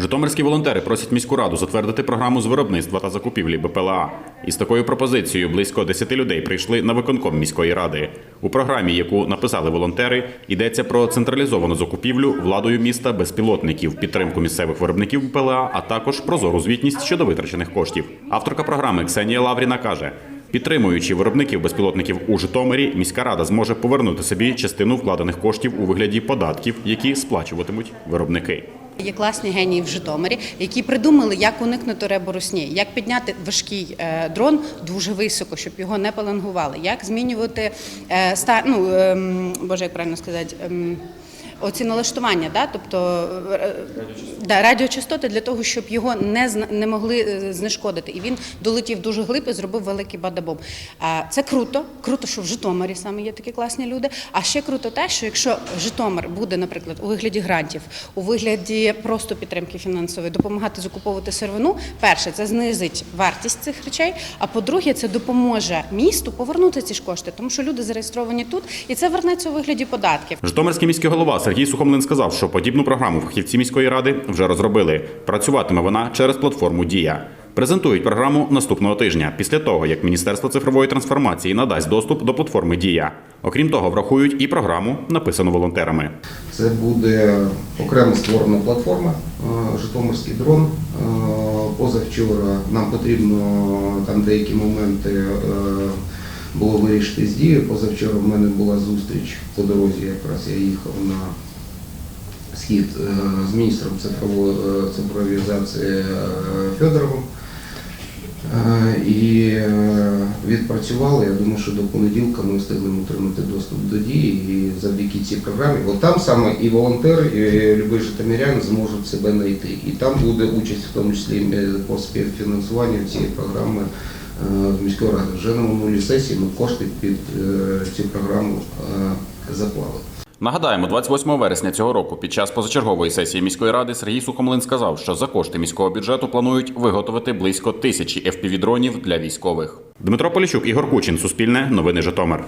Житомирські волонтери просять міську раду затвердити програму з виробництва та закупівлі БПЛА. Із такою пропозицією близько 10 людей прийшли на виконком міської ради. У програмі, яку написали волонтери, йдеться про централізовану закупівлю владою міста безпілотників, підтримку місцевих виробників БПЛА, а також прозору звітність щодо витрачених коштів. Авторка програми Ксенія Лавріна каже. Підтримуючи виробників безпілотників у Житомирі, міська рада зможе повернути собі частину вкладених коштів у вигляді податків, які сплачуватимуть виробники. Є класні генії в Житомирі, які придумали, як уникнути реборусні, як підняти важкий е, дрон дуже високо, щоб його не палангували, як змінювати е, ну, ем, боже, як правильно сказати. Оці налаштування, да? тобто е, да, радіочастоти для того, щоб його не зна- не могли е, знешкодити. І він долетів дуже глиб і зробив великий бадабом. Е, Це круто, круто, що в Житомирі саме є такі класні люди. А ще круто те, що якщо Житомир буде, наприклад, у вигляді грантів, у вигляді просто підтримки фінансової, допомагати закуповувати сировину, перше, це знизить вартість цих речей. А по-друге, це допоможе місту повернути ці ж кошти, тому що люди зареєстровані тут, і це вернеться у вигляді податків. Житомирський міський голова Сергій Сухомлин сказав, що подібну програму фахівці міської ради вже розробили. Працюватиме вона через платформу Дія. Презентують програму наступного тижня після того, як Міністерство цифрової трансформації надасть доступ до платформи Дія. Окрім того, врахують і програму, написану волонтерами. Це буде окремо створена платформа е, Житомирський дрон. Е, Позавчора нам потрібно там деякі моменти е, було вирішити з дією. Позавчора в мене була зустріч по дорозі, якраз я їхав на схід е, з міністром е, цифровізації е, Федоровим. І відпрацювали. Я думаю, що до понеділка ми встигнемо отримати доступ до дії і завдяки цій програмі. От там саме і волонтер, і любий житомирян зможуть себе знайти. І там буде участь, в тому числі по співфінансуванню цієї програми з міської ради. Вже на минулій сесії ми кошти під е, цю програму е, заклали. Нагадаємо, 28 вересня цього року під час позачергової сесії міської ради Сергій Сухомлин сказав, що за кошти міського бюджету планують виготовити близько тисячі FPV-дронів для військових. Дмитро Поліщук, Ігор Кучин, Суспільне, Новини Житомир.